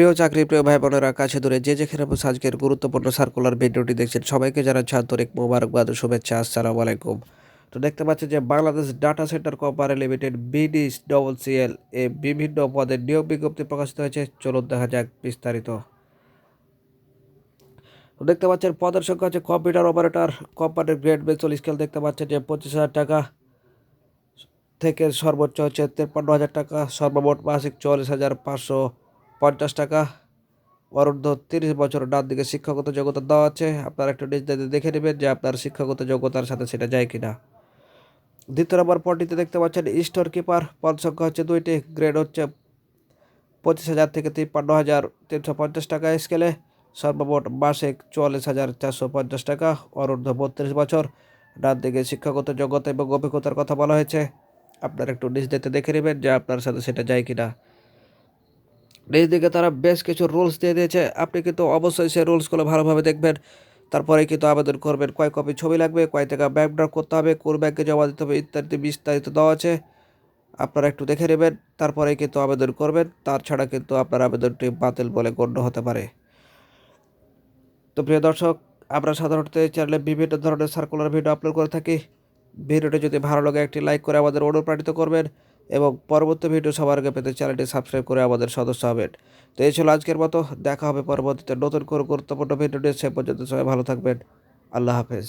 প্রিয় চাকরি, প্রিয় ভাই বোনেরা কাছে দূরে যে যেখানে বসে আজকের গুরুত্বপূর্ণ সার্কুলার ভিডিওটি দেখছেন, সবাইকে জানাচ্ছি আন্তরিক মোবারকবাদ শুভেচ্ছা, আসসালামু আলাইকুম। তো দেখতে পাচ্ছেন যে Bangladesh data centre company limited BD double CL এ বিভিন্ন পদের নিয়োগ বিজ্ঞপ্তি প্রকাশিত হয়েছে। চলুন দেখা যাক বিস্তারিত। দেখতে পাচ্ছেন, পদের সংখ্যা হচ্ছে কম্পিউটার অপারেটর কোম্পানির গ্রেড বেসল স্কেল দেখতে পাচ্ছেন যে পঁচিশ হাজার টাকা থেকে সর্বোচ্চ হচ্ছে তেপ্পান্ন হাজার টাকা, সর্বমোট মাসিক চল্লিশ হাজার পাঁচশো পঞ্চাশ টাকা। অরুদ্ধ তিরিশ বছর ডান দিকে শিক্ষাগত যোগ্যতা দেওয়া আছে। আপনারা একটু নিজ দেখে নেবেন যে আপনার শিক্ষাগত যোগ্যতার সাথে সেটা যায় কিনা। দ্বিতীয় নম্বর পদটিতে দেখতে পাচ্ছেন, স্টোর কিপার। পদ সংখ্যা হচ্ছে দুইটি, গ্রেড হচ্ছে পঁচিশ হাজার থেকে তিপ্পান্ন হাজার তিনশো পঞ্চাশ টাকা স্কেলে। সর্বমোট মাসিক চুয়াল্লিশ হাজার চারশো পঞ্চাশ টাকা। অরুদ্ধ বত্রিশ বছর। ডান দিকে শিক্ষাগত যোগ্যতা এবং অভিজ্ঞতার কথা বলা হয়েছে। আপনারা একটু নিজ দায়িত্বে দেখে নেবেন যে আপনার সাথে সেটা যায় কিনা। দিকে তারা বেশ কিছু রুলস দিয়ে দিয়েছে। আপনি কিন্তু অবশ্যই সেই রুলসগুলো ভালোভাবে দেখবেন। তারপরে কিন্তু আবেদন করবেন, কয় কপি ছবি লাগবে, কয় টাকা ব্যাংক ড্রপ করতে হবে, কোন ব্যাংকে জমা দিতে হবে, ইত্যাদি বিস্তারিত দেওয়া আছে। আপনারা একটু দেখে নেবেন, তারপরে কিন্তু আবেদন করবেন। তাছাড়া কিন্তু আপনার আবেদনটি বাতিল বলে গণ্য হতে পারে। তো প্রিয় দর্শক, আমরা সাধারণত এই চ্যানেলে বিভিন্ন ধরনের সার্কুলার ভিডিও আপলোড করে থাকি। ভিডিওটি যদি ভালো লাগে, একটি লাইক করে আমাদের অনুপ্রাণিত করবেন। এবং পরবর্তী ভিডিও সবার আগে পেতে চ্যানেলটি সাবস্ক্রাইব করে আমাদের সদস্য হবেন। তো এই ছিল আজকের মতো। দেখা হবে পরবর্তীতে নতুন করে গুরুত্বপূর্ণ ভিডিও সে পর্যন্ত সবাই ভালো থাকবেন। আল্লাহ হাফেজ।